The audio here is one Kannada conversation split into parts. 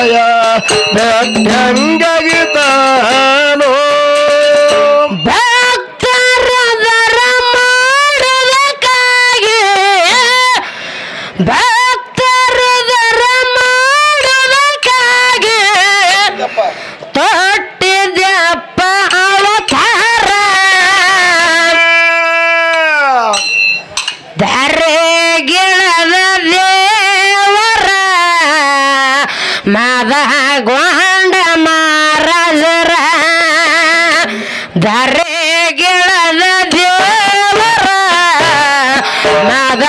ಭಯ ಭಯ ಗೆಳನ ದೇವರ ನಾದ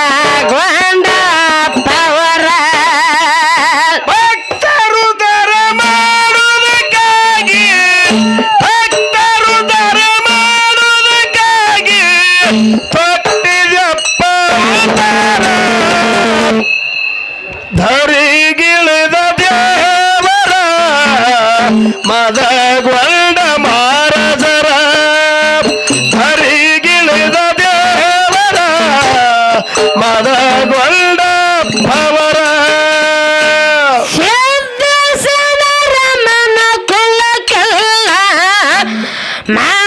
মা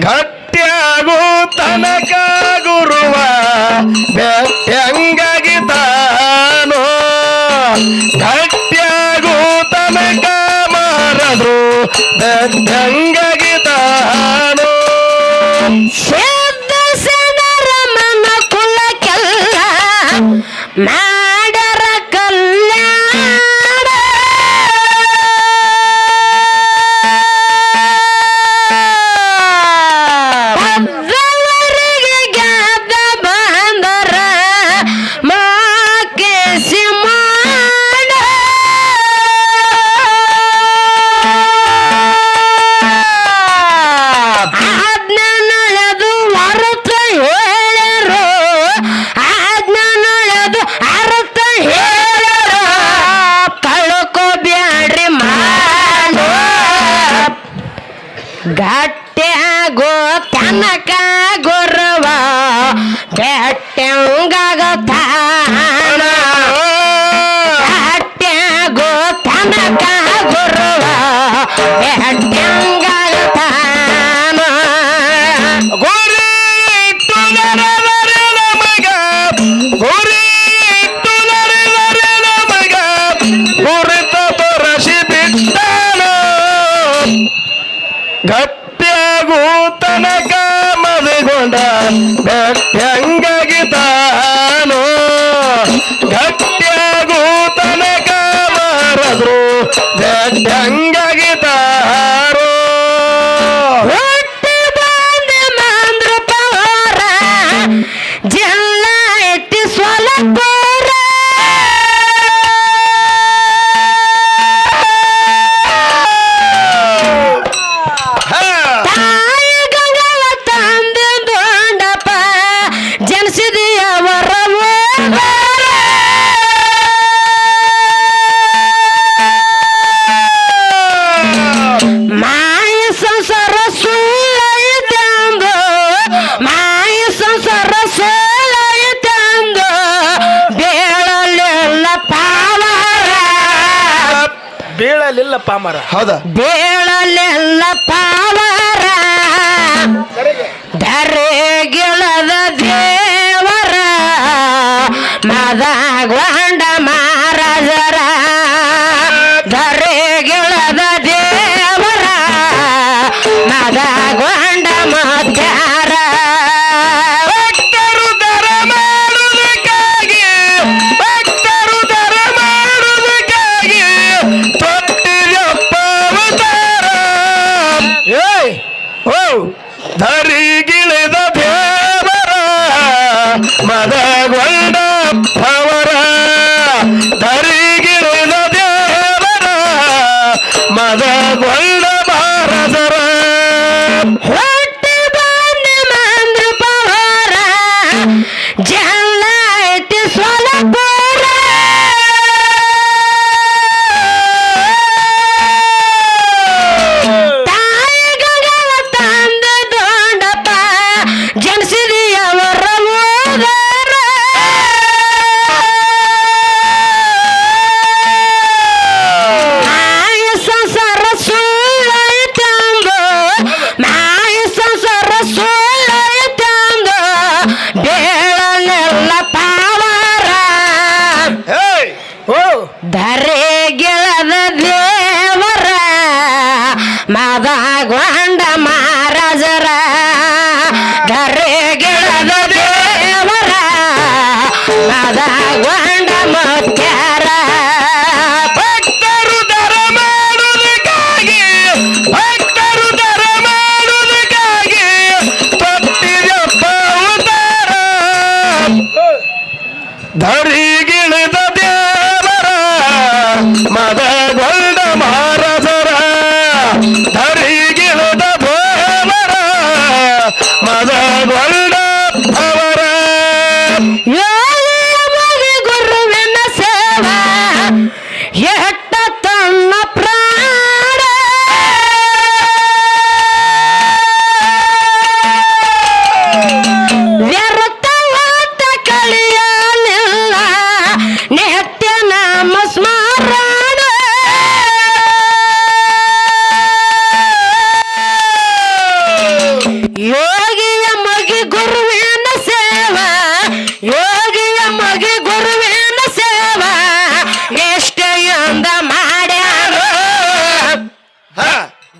ಗಟ್ಟಿಯಾಗು ತನಕ ಗುರುವ ತಾನೋ ಗಟ್ಟಿಯಾಗು ತನಕ ಮಾರದು ಬೆಟ್ಟಂಗ ಹೌದಾ? ಮದಗೊಂಡ ಭಾರತರ. ధరే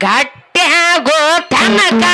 ಗಟ್ಟ್ಯಾಗೋ ತನಕ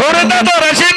ಗುರುತ ದೊರಸಿ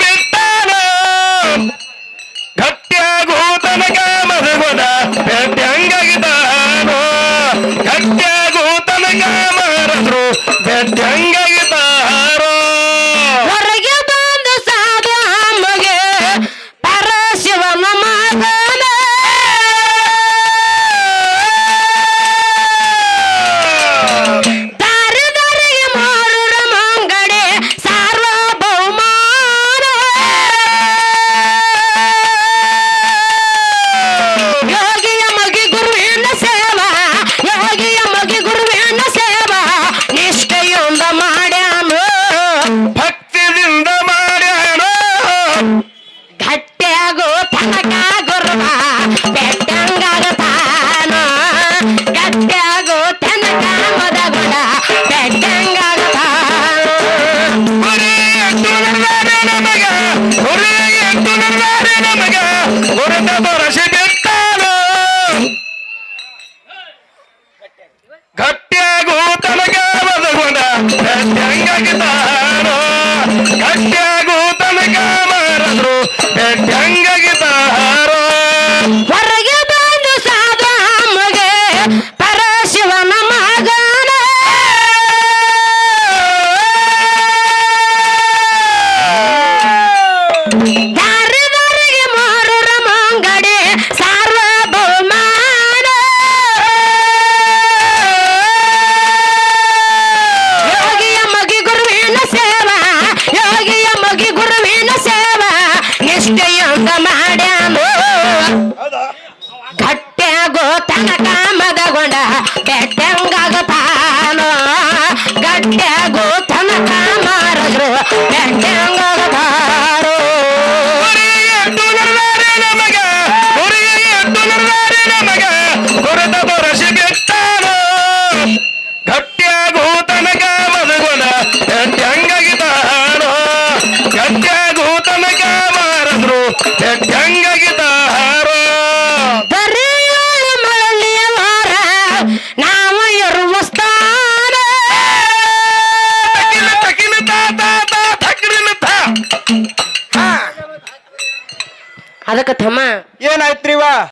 ಗಟ್ಟ್ಯಾಗೋ ತನಕ ಮಾರದ್ರು.